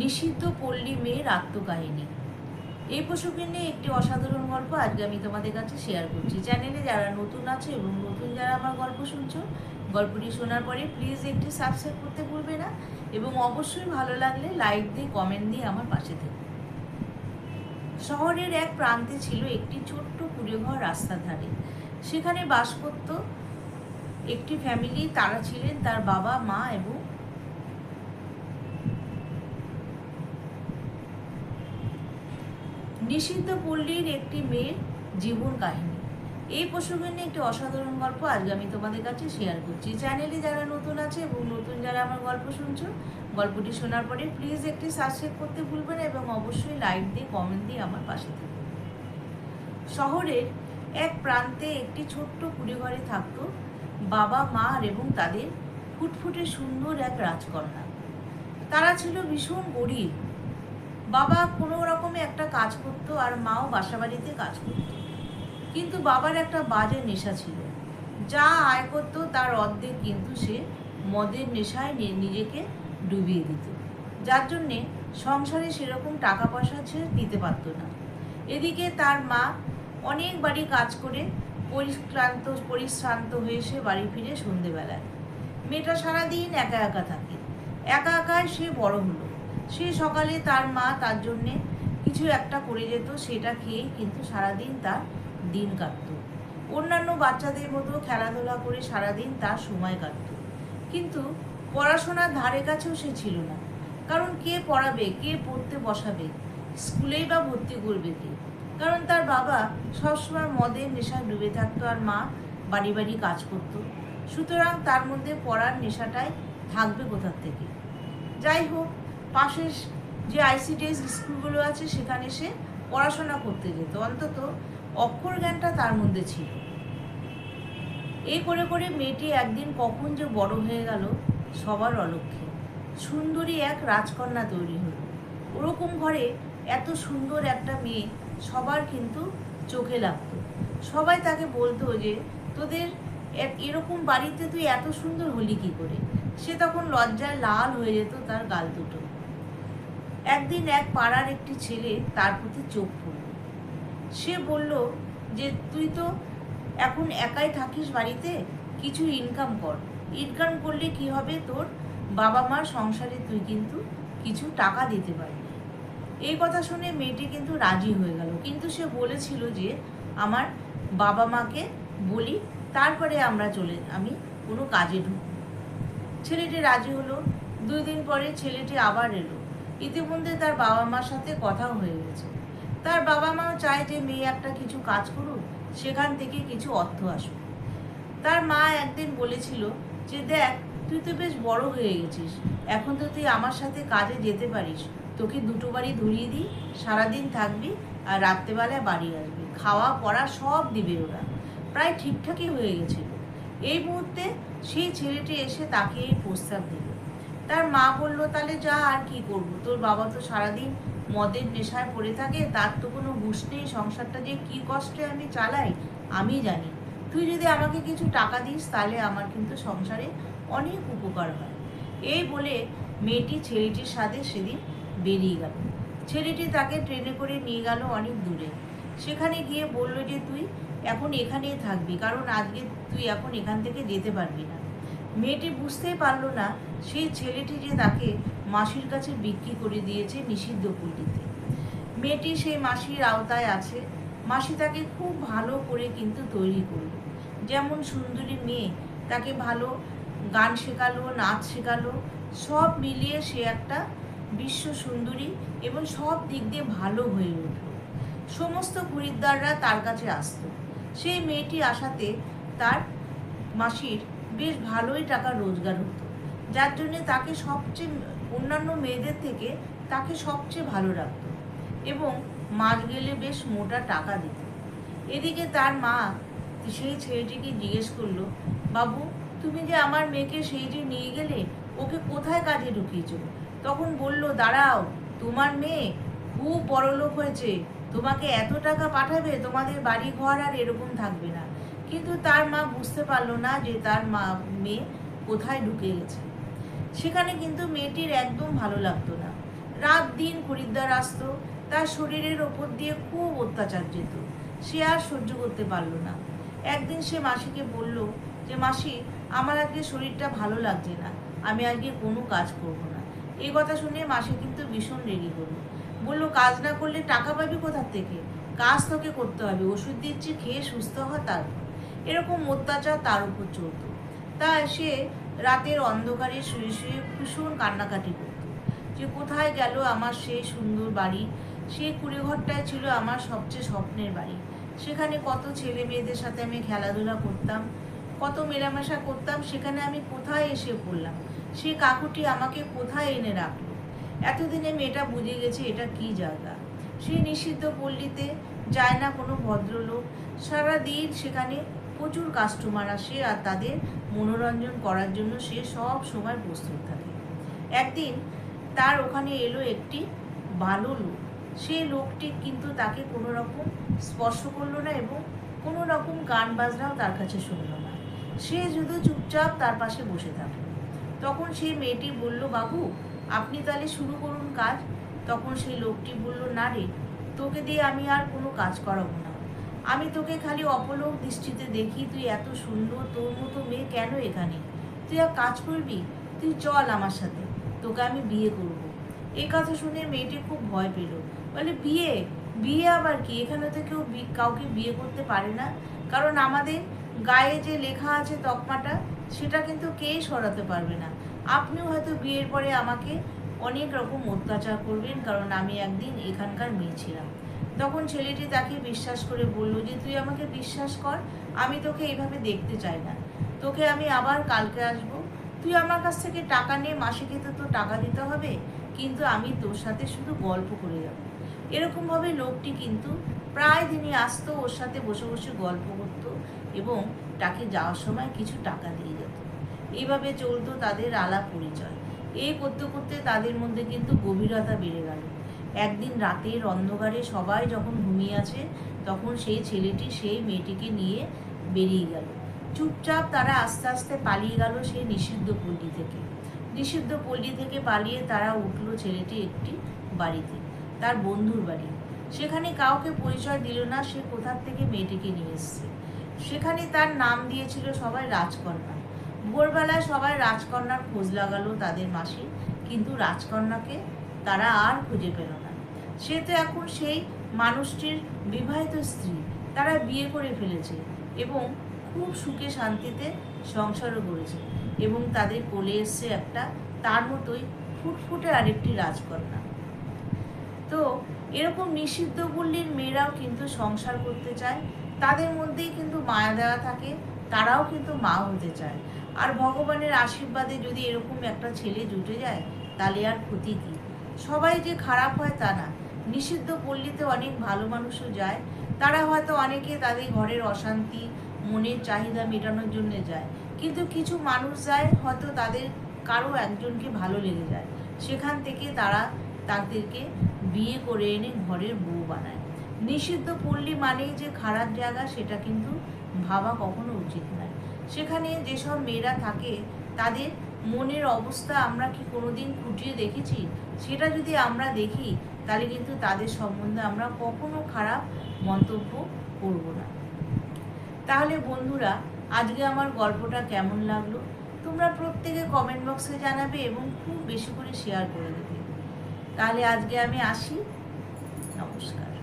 নিষিদ্ধ পল্লী মেয়ের আত্মকাহিনী। এই প্রসঙ্গে নিয়ে একটি অসাধারণ গল্প আজকে আমি তোমাদের কাছে শেয়ার করছি। চ্যানেলে যারা নতুন আছে এবং নতুন যারা আমার গল্প শুনছো, গল্পটি শোনার পরে প্লিজ একটি সাবস্ক্রাইব করতে ভুলবে না এবং অবশ্যই ভালো লাগলে লাইক দিয়ে কমেন্ট দিয়ে আমার পাশে থেকো। শহরের এক প্রান্তে ছিল একটি ছোট্ট কুড়েঘর রাস্তার ধারে সেখানে বাস করত একটি ফ্যামিলি তারা ছিলেন তার বাবা, মা এবং নিষিদ্ধ পল্লীর একটি মেয়ের জীবন কাহিনী। এই প্রসঙ্গে নিয়ে একটি অসাধারণ গল্প আজকে আমি তোমাদের কাছে শেয়ার করছি। চ্যানেলে যারা নতুন আছে এবং নতুন যারা আমার গল্প শুনছো, গল্পটি শোনার পরে প্লিজ একটি সাবস্ক্রাইব করতে ভুলবেন এবং অবশ্যই লাইক দিয়ে কমেন্ট দিয়ে আমার পাশে থাকবে শহরের এক প্রান্তে একটি ছোট্ট কুড়িঘরে থাকতো বাবা, মা এবং তাদের ফুটফুটে সুন্দর এক রাজকন্যা। তারা ছিল ভীষণ গরিব বাবা কোনো রকমে একটা কাজ করতো আর মাও বাসা বাড়িতে কাজ করতো। কিন্তু বাবার একটা বাজে নেশা ছিল। যা আয় করতো তার অর্ধেক কিন্তু সে মদের নেশায় নিজেকে ডুবিয়ে দিত। যার জন্যে সংসারে সেরকম টাকা পয়সা সে দিতে পারতো না। এদিকে তার মা অনেক বাড়ি কাজ করে পরিশ্রান্ত পরিশ্রান্ত হয়ে সে বাড়ি ফিরে সন্ধেবেলায়। মেয়েটা সারাদিন একা একা থাকে। একা একাই সে বড় হলো। সে সকালে তার মা তার জন্যে কিছু একটা করে যেত, সেটা খেয়েই কিন্তু সারাদিন তার দিন কাটতো। অন্যান্য বাচ্চাদের মতো খেলাধুলা করে সারাদিন তার সময় কাটতো। কিন্তু পড়াশোনার ধারে কাছেও সে ছিল না। কারণ কে পড়াবে, কে পড়তে বসাবে, স্কুলেই বা ভর্তি করবে কে? কারণ তার বাবা সবসময় মদের নেশায় ডুবে থাকতো আর মা বাড়ি বাড়ি কাজ করতো। সুতরাং তার মধ্যে পড়ার নেশাটাই থাকবে কোথার থেকে? যাই হোক পাশের যে আইসিডিএস স্কুলগুলো আছে, সেখানে সে পড়াশোনা করতে যেত। অন্তত অক্ষর জ্ঞানটা তার মধ্যে ছিল। এই করে করে মেয়েটি একদিন কখন যে বড় হয়ে গেল, সবার অলক্ষে। সুন্দরী এক রাজকন্যা তৈরি হলো। ওরকম ঘরে এত সুন্দর একটা মেয়ে সবার কিন্তু চোখে লাগতো। সবাই তাকে বলতো যে, তোদের এক- এরকম বাড়িতে তুই এত সুন্দর হলি কি করে? সে তখন লজ্জায় লাল হয়ে যেত তার গাল দুটো। একদিন এক পাড়ার একটি ছেলে তার প্রতি চোখ পড়ল। সে বলল যে, তুই তো এখন একাই থাকিস বাড়িতে? কিছু ইনকাম কর। ইনকাম করলে কি হবে তোর? বাবা মার সংসারে তুই কিন্তু কিছু টাকা দিতে পারবি। এই কথা শুনে মেয়েটি কিন্তু রাজি হয়ে গেল। কিন্তু সে বলেছিল যে, আমার বাবা মাকে বলি, তারপরে আমরা চলে, আমি কোনো কাজে ঢুকবো ছেলেটি রাজি হলো। দুই দিন পরে ছেলেটি আবার এলো। ইতিমধ্যে তার বাবা মার সাথে কথাও হয়ে গেছে। তার বাবা মাও চায় যে মেয়ে একটা কিছু কাজ করুক, সেখান থেকে কিছু অর্থ আসুক। তার মা একদিন বলেছিল যে, দেখ, তুই তো বেশ বড় হয়ে গেছিস। এখন তো তুই আমার সাথে কাজে যেতে পারিস। তোকে দুটো বাড়ি ধরিয়ে দিই, সারাদিন থাকবি আর রাত্রেবেলায় বাড়ি আসবি। খাওয়া, পড়া সব দিবে ওরা। প্রায় ঠিকঠাকই হয়ে গেছিল। এই মুহূর্তে সেই ছেলেটি এসে তাকে এই প্রস্তাব দিল। তার মা বলল, তাহলে যা, আর কি করব? তোর বাবা তো সারাদিন মদের নেশায় পড়ে থাকে, তার তো কোনো হুঁশ নেই, সংসারটা যে কি কষ্টে আমি চালাই, আমি জানি। তুই যদি আমাকে কিছু টাকা দিস, তাহলে আমার কিন্তু সংসারে অনেক উপকার হয়। এই বলে মেয়েটি ছেলেটির সাথে সেদিন বেরিয়ে গেল। ছেলেটি তাকে ট্রেনে করে নিয়ে গেল অনেক দূরে। সেখানে গিয়ে বলল যে, তুই এখন এখানেই থাকবি, কারণ আজকে তুই এখন এখান থেকে যেতে পারবি না। মেয়েটি বুঝতেই পারল না সেই ছেলেটি যে তাকে মাসির কাছে বিক্রি করে দিয়েছে নিষিদ্ধ পল্লীতে মেয়েটি সেই মাসির আওতায় আছে। মাসি তাকে খুব ভালো করে কিন্তু তৈরি করল। যেমন সুন্দরী মেয়ে তাকে ভালো গান শেখালো, নাচ শেখালো, সব মিলিয়ে সে একটা বিশ্ব সুন্দরী এবং সব দিক দিয়ে ভালো হয়ে উঠল। সমস্ত খরিদ্দাররা তার কাছে আসতো। সেই মেয়েটি আসাতে তার মাসির বেশ ভালোই টাকা রোজগার হতো। যার জন্যে তাকে সবচেয়ে অন্যান্য মেয়েদের থেকে তাকে সবচেয়ে ভালো রাখত এবং মাস গেলে বেশ মোটা টাকা দিত। এদিকে তার মা সেই ছেলেটিকে জিজ্ঞেস করল, বাবু, তুমি যে আমার মেয়েকে সেই যে নিয়ে গেলে, ওকে কোথায় কাজে ঢুকিয়েছো? তখন বলল, দাঁড়াও, তোমার মেয়ে খুব বড়লোক হয়েছে। তোমাকে এত টাকা পাঠাবে, তোমাদের বাড়ি ঘর আর এরকম থাকবে না। কিন্তু তার মা বুঝতে পারল না যে তার মা, মেয়ে কোথায় ঢুকে গেছে। সেখানে কিন্তু মেয়েটির একদম ভালো লাগতো না। রাত দিন খরিদ্দার আসতো, তার শরীরের ওপর দিয়ে খুব অত্যাচার যেত। সে আর সহ্য করতে পারল না। একদিন সে মাসিকে বলল যে, মাসি, আমার আজকে শরীরটা ভালো লাগছে না। আমি আজকে কোনো কাজ করব না। এই কথা শুনে মাসি কিন্তু ভীষণ রেগে করল বলল, কাজ না করলে টাকা পাবি কোথার থেকে? কাজ তোকে করতে হবে। ওষুধ দিচ্ছি, খেয়ে সুস্থ হ তারপর। এরকম অত্যাচার তার উপর চলতো। তা সে রাতের অন্ধকারে শুয়ে শুয়ে ভীষণ কান্নাকাটি করত। যে কোথায় গেল আমার সেই সুন্দর বাড়ি? সেই কুড়িঘরটায় ছিল আমার সবচেয়ে স্বপ্নের বাড়ি। সেখানে কত ছেলে মেয়েদের সাথে আমি খেলাধুলা করতাম, কত মেলামেশা করতাম, সেখানে আমি কোথায় এসে পড়লাম? সে কাকুটি আমাকে কোথায় এনে রাখল? এতদিনে মেয়েটা বুঝে গেছে এটা কি জায়গা? সে নিষিদ্ধ পল্লীতে যায় না কোনো ভদ্রলোক। সারাদিন সেখানে প্রচুর কাস্টমার আসে আর তাদের মনোরঞ্জন করার জন্য সে সব সময় প্রস্তুত থাকে। একদিন তার ওখানে এলো একটি ভালো লোক। সেই লোকটি কিন্তু তাকে কোনো রকম স্পর্শ করল না এবং কোনো রকম গান বাজনাও তার কাছে শুনলো না। সে শুধু চুপচাপ তার পাশে বসে থাকল। তখন সেই মেয়েটি বলল, বাবু, আপনি তাহলে শুরু করুন কাজ। তখন সেই লোকটি বলল, না রে, তোকে দিয়ে আমি আর কোনো কাজ করাবো না। আমি তোকে খালি অপলোক দৃষ্টিতে দেখি, তুই এত সুন্দর, তোর মতো মেয়ে কেন এখানে? তুই এক কাজ করবি, তুই চল আমার সাথে, তোকে আমি বিয়ে করব। এই কথা শুনে মেয়েটি খুব ভয় পেল। বলে, বিয়ে? বিয়ে আবার কি? এখানে তো কেউ কাউকে বিয়ে করতে পারে না। কারণ আমাদের গায়ে যে লেখা আছে তকমাটা, সেটা কিন্তু কেই সরাতে পারবে না? আপনিও হয়তো বিয়ের পরে আমাকে অনেক রকম অত্যাচার করবেন, কারণ আমি একদিন এখানকার মেয়ে ছিলাম। তখন ছেলেটি তাকে বিশ্বাস করে বলল যে, তুই আমাকে বিশ্বাস কর, আমি তোকে এইভাবে দেখতে চাই না। তোকে আমি আবার কালকে আসব। তুই আমার কাছ থেকে টাকা নিয়ে মাসে খেতে তো টাকা দিতে হবে, কিন্তু আমি তোর সাথে শুধু গল্প করে যাব। এরকমভাবে লোকটি কিন্তু প্রায় দিনই আসতো, ওর সাথে বসে বসে গল্প করতো এবং তাকে যাওয়ার সময় কিছু টাকা দিয়ে যেত এইভাবে চলতো তাদের আলাপ পরিচয় এই করতে করতে তাদের মধ্যে কিন্তু গভীরতা বেড়ে গেল। একদিন রাতের অন্ধকারে সবাই যখন ঘুমিয়ে আছে, তখন সেই ছেলেটি সেই মেয়েটিকে নিয়ে বেরিয়ে গেল। চুপচাপ তারা আস্তে আস্তে পালিয়ে গেল সেই নিষিদ্ধ পল্লী থেকে। নিষিদ্ধ পল্লী থেকে পালিয়ে তারা উঠল ছেলেটি একটি বাড়িতে, তার বন্ধুর বাড়ি। সেখানে কাউকে পরিচয় দিল না, সে কোথার থেকে মেয়েটিকে নিয়ে এসছে। সেখানে তার নাম দিয়েছিল সবাই রাজকন্যা। ভোরবেলায় সবাই রাজকন্যার খোঁজ লাগালো তাদের মাসি, কিন্তু রাজকন্যাকে তারা আর খুঁজে পেল না। সে তো এখন সেই মানুষটির বিবাহিত স্ত্রী। তারা বিয়ে করে ফেলেছে এবং খুব সুখে শান্তিতে সংসারও করেছে এবং তাদের কোলে এসছে একটা তার মতোই ফুটফুটে আরেকটি রাজকন্যা। তো এরকম নিষিদ্ধ পল্লীর মেয়েরাও কিন্তু সংসার করতে চায়, তাদের মধ্যেই কিন্তু মায়া দেওয়া থাকে, তারাও কিন্তু মা হতে চায়। আর ভগবানের আশীর্বাদে যদি এরকম একটা ছেলে জুটে যায়, তাহলে আর ক্ষতি কি? সবাই যে খারাপ হয় তা না। নিষিদ্ধ পল্লীতে অনেক ভালো মানুষও যায়। তারা হয়তো অনেকে তাদের ঘরের অশান্তি, মনের চাহিদা মেটানোর জন্য যায়। কিন্তু কিছু মানুষ যায়, হয়তো তাদের কারও একজনকে ভালো লেগে যায়। সেখান থেকে তারা তাদেরকে বিয়ে করে এনে ঘরের বউ বানায়। নিষিদ্ধ পল্লী মানেই যে খারাপ জায়গা, সেটা কিন্তু ভাবা কখনো উচিত নয়। সেখানে যেসব মেয়েরা থাকে তাদের মনের অবস্থা আমরা কি কোনোদিন খুঁটিয়ে দেখেছি? সেটা যদি আমরা দেখি, তাহলে কিন্তু তাদের সম্বন্ধে আমরা কখনো খারাপ মন্তব্য করব না। তাহলে বন্ধুরা, আজকে আমার গল্পটা কেমন লাগল? তোমরা প্রত্যেকে কমেন্ট বক্সে জানাবে এবং খুব বেশি করে শেয়ার করে দেবে। তাহলে আজকে আমি আসি। নমস্কার।